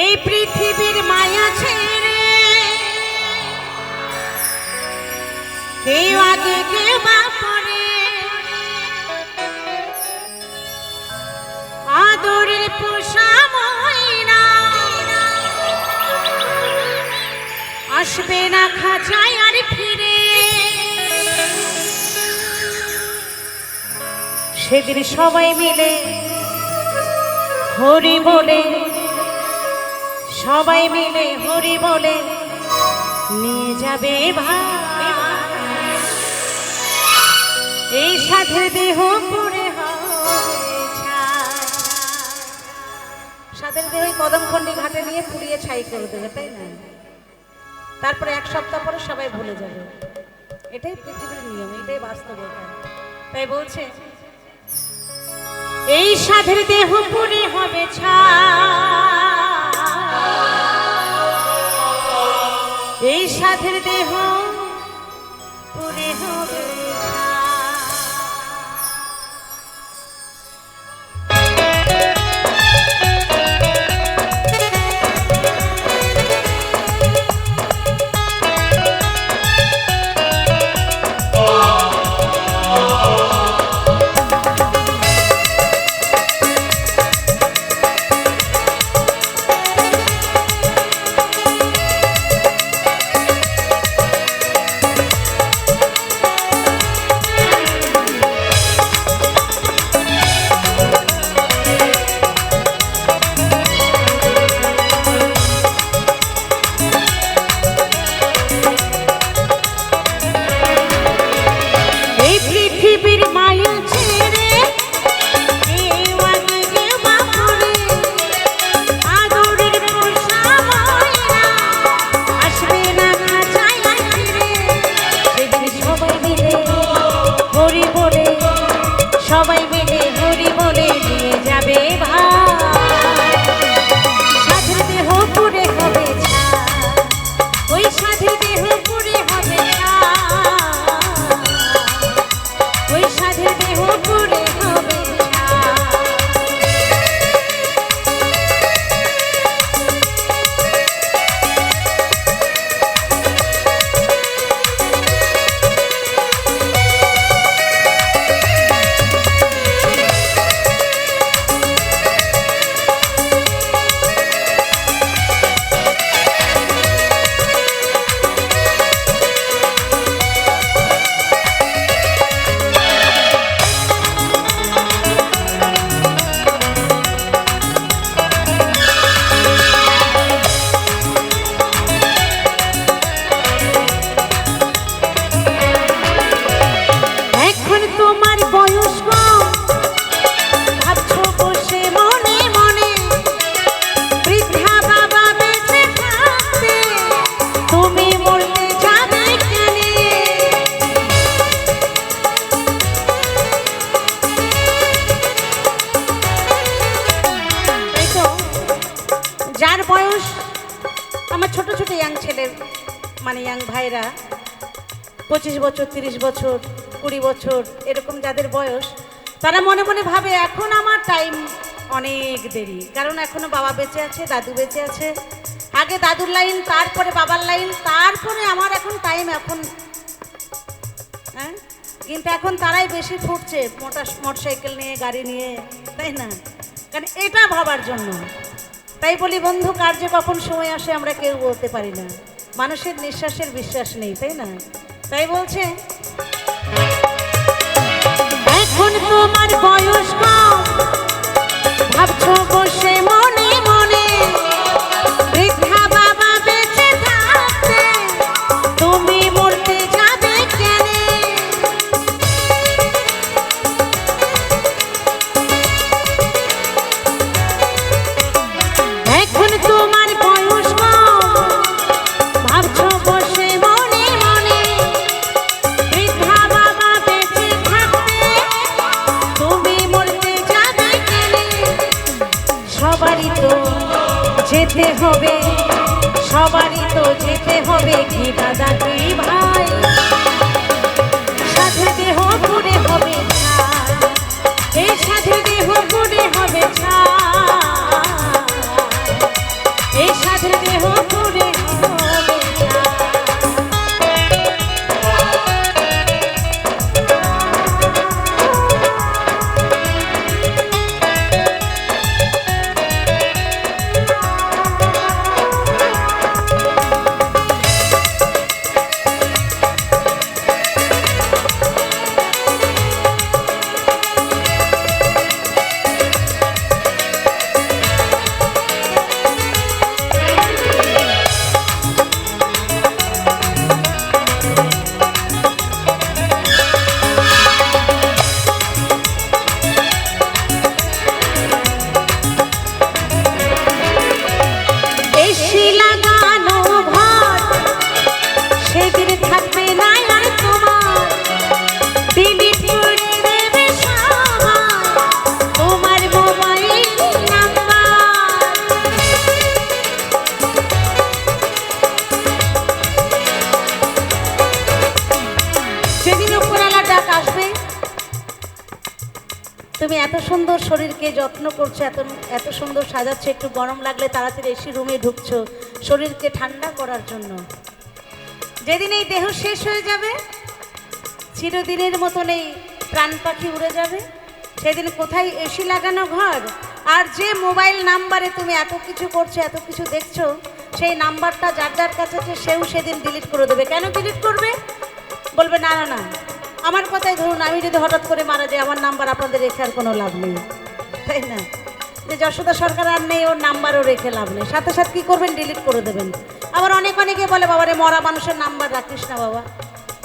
এই পৃথিবীর মায়া ছেড়ে। কেউ আগে কেউ আদরের পোষা ময়না। আসবে না খাঁচায় আর ফিরে। সেদিন সবাই মিলে হরি বলে সবাই মিলে হরি বলে, নিয়ে যাবে ভাই। এই সাথে দেহ পড়ে সাথে দেহ কদমখণ্ডি ঘাটে নিয়ে পুড়িয়ে ছাই করে দেবে, তাই না? তারপরে এক সপ্তাহ পরে সবাই ভুলে যাবে। এটাই পৃথিবীর নিয়ম, এটাই বাস্তবতা তাই বলছে, এই সাধের দেহ পুরে হবে ছাই। এই সাধের দেহ যার বয়স আমার ছোট ছোট ইয়াং ছেলের মানে ইয়াং ভাইরা পঁচিশ বছর, তিরিশ বছর, কুড়ি বছর, এরকম যাদের বয়স, তারা মনে মনে ভাবে এখন আমার টাইম অনেক দেরি। কারণ এখনও বাবা বেঁচে আছে, দাদু বেঁচে আছে। আগে দাদুর লাইন তারপরে বাবার লাইন তারপরে আমার এখন টাইম এখন হ্যাঁ? কিন্তু এখন তারাই বেশি ফুটছে মোটর মোটরসাইকেল নিয়ে, গাড়ি নিয়ে, তাই না? কারণ এটা ভাবার জন্য। তাই বলি, বন্ধু, কার্য কখন সময় আসে আমরা কেউ বলতে পারি না। মানুষের নিঃশ্বাসের বিশ্বাস নেই, তাই না? তাই বলছে, এখন তোমার বয়স কম। হবে। সবারই তো যেতে হবে কি দাদা কি ভাই শরীরকে যত্ন করছ, এত এত সুন্দর সাজাচ্ছে, একটু গরম লাগলে তাড়াতাড়ি এসি রুমে ঢুকছো শরীরকে ঠান্ডা করার জন্য। যেদিন এই দেহ শেষ হয়ে যাবে, চিরদিনের মতন এই প্রাণ পাখি উড়ে যাবে। সেদিন কোথায় এসি লাগানো ঘর, আর যে মোবাইল নাম্বারে তুমি এত কিছু করছ, এত কিছু দেখছ, সেই নাম্বারটা যার যার কাছে সেও সেদিন ডিলিট করে দেবে। কেন ডিলিট করবে? বলবে, না না না আমার কথাই ধরুন, আমি যদি হঠাৎ করে মারা যাই, আমার নাম্বার আপনাদের রেখে আর কোনো লাভ নেই। তাই না? যে যশোদা সরকার আর নেই, ওর নাম্বারও রেখে লাভ নেই। সাথে সাথে কী করবেন? ডিলিট করে দেবেন। আবার অনেক অনেকে বলে, বাবারে, মরা মানুষের নাম্বার রাখিস না বাবা।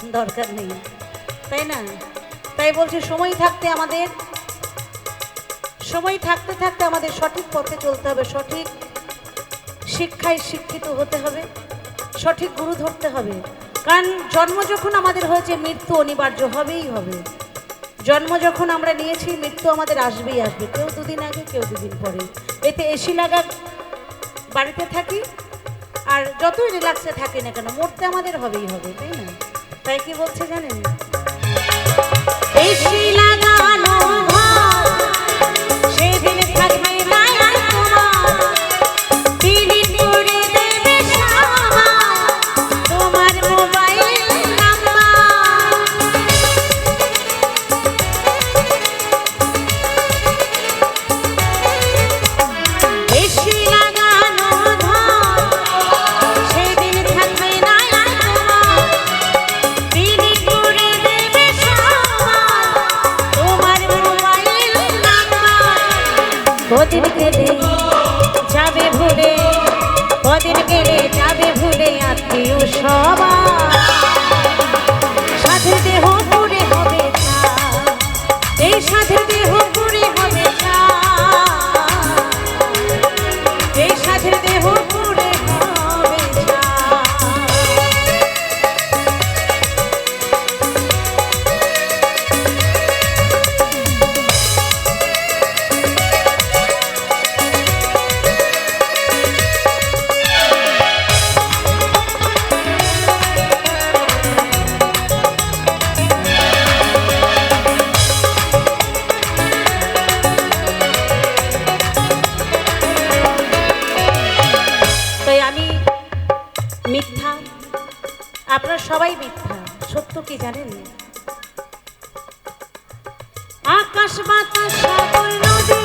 দরকার নেই। তাই না? তাই বলছি, সময় থাকতে আমাদের, সময় থাকতে থাকতে আমাদের সঠিক পথে চলতে হবে। সঠিক শিক্ষায় শিক্ষিত হতে হবে। সঠিক গুরু ধরতে হবে। কারণ জন্ম যখন আমাদের হয়েছে, মৃত্যু অনিবার্য হবেই হবে। জন্ম যখন আমরা নিয়েছি, মৃত্যু আমাদের আসবেই আসবে, কেউ দুদিন আগে, কেউ দুদিন পরে। এতে এসি লাগা বাড়িতে থাকি, আর যতই রিল্যাক্সে থাকি না কেন, মরতে আমাদের হবেই হবে, তাই না? তাই কি বলছে জানেন? সবাই মিথ্যা? আপনারা সবাই মিথ্যা সত্য কি জানেন? আকাশ বাতাস নদী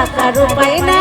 থাকার উপায় না